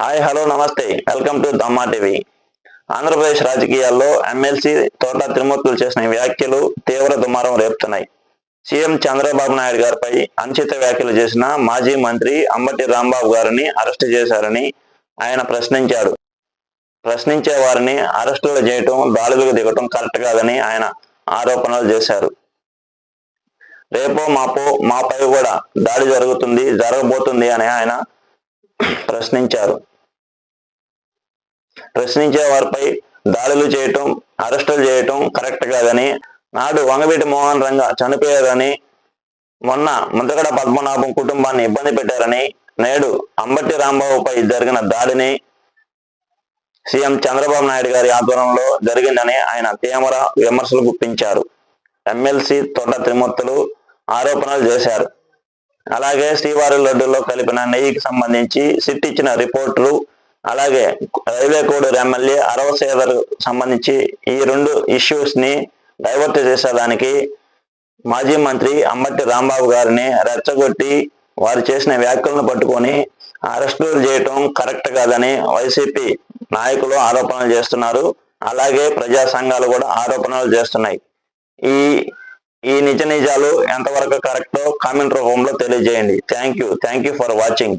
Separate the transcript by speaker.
Speaker 1: Hi hello namaste. Welcome to Dhamma TV. Andhra Pradesh రాజకీయాల్లో MLC తోట తిరుమూర్తులు చేసిన వ్యాఖ్యలు తీవ్ర దుమారం రేపుతున్నాయి. సీఎం చంద్రబాబు నాయుడు గారిపై అనుచిత వ్యాఖ్యలు చేసిన మాజీ మంత్రి అంబటి రాంబాబు గారిని అరెస్ట్ చేశారని ఆయన ప్రశ్నించాడు ప్రశ్నించే వారిని అరెస్టులు చేయటం దాడులకు దిగటం కరెక్ట్ కాదని ఆయన ఆరోపణలు చేశారు. రేపో మాపో మాపై కూడా దాడి జరుగుతుంది జరగబోతుంది అని ఆయన ప్రశ్నించారు. ప్రశ్నించే వారిపై దాడులు చేయటం అరెస్టులు చేయటం కరెక్ట్ కాదని నాడు వంగవీటి మోహన్ రంగ చనిపోయారని మొన్న ముద్రగడ పద్మనాభం కుటుంబాన్ని ఇబ్బంది పెట్టారని నేడు అంబటి రాంబాబుపై జరిగిన దాడిని సీఎం చంద్రబాబు నాయుడు గారి ఆధ్వర్యంలో జరిగిందని ఆయన తీవ్ర విమర్శలు గుప్పించారు. ఎమ్మెల్సీ తోట త్రిమూర్తులు ఆరోపణలు చేశారు. అలాగే శ్రీవారి లడ్డులో కలిపిన నెయ్యికి సంబంధించి సిట్ ఇచ్చిన రిపోర్టులు అలాగే రైల్వే కోడూరు ఎమ్మెల్యే అరవ సేవర్ సంబంధించి ఈ రెండు ఇష్యూస్ని డైవర్ట్ చేసేదానికి మాజీ మంత్రి అంబట్టి రాంబాబు గారిని రెచ్చగొట్టి వారు చేసిన వ్యాఖ్యలను పట్టుకొని అరెస్టులు చేయటం కరెక్ట్ కాదని వైసీపీ నాయకులు ఆరోపణలు చేస్తున్నారు. అలాగే ప్రజా సంఘాలు కూడా ఆరోపణలు చేస్తున్నాయి. ఈ ఈ నిజ నిజాలు ఎంతవరకు కరెక్టో కామెంట్ రూపంలో తెలియజేయండి. Thank you thank you for watching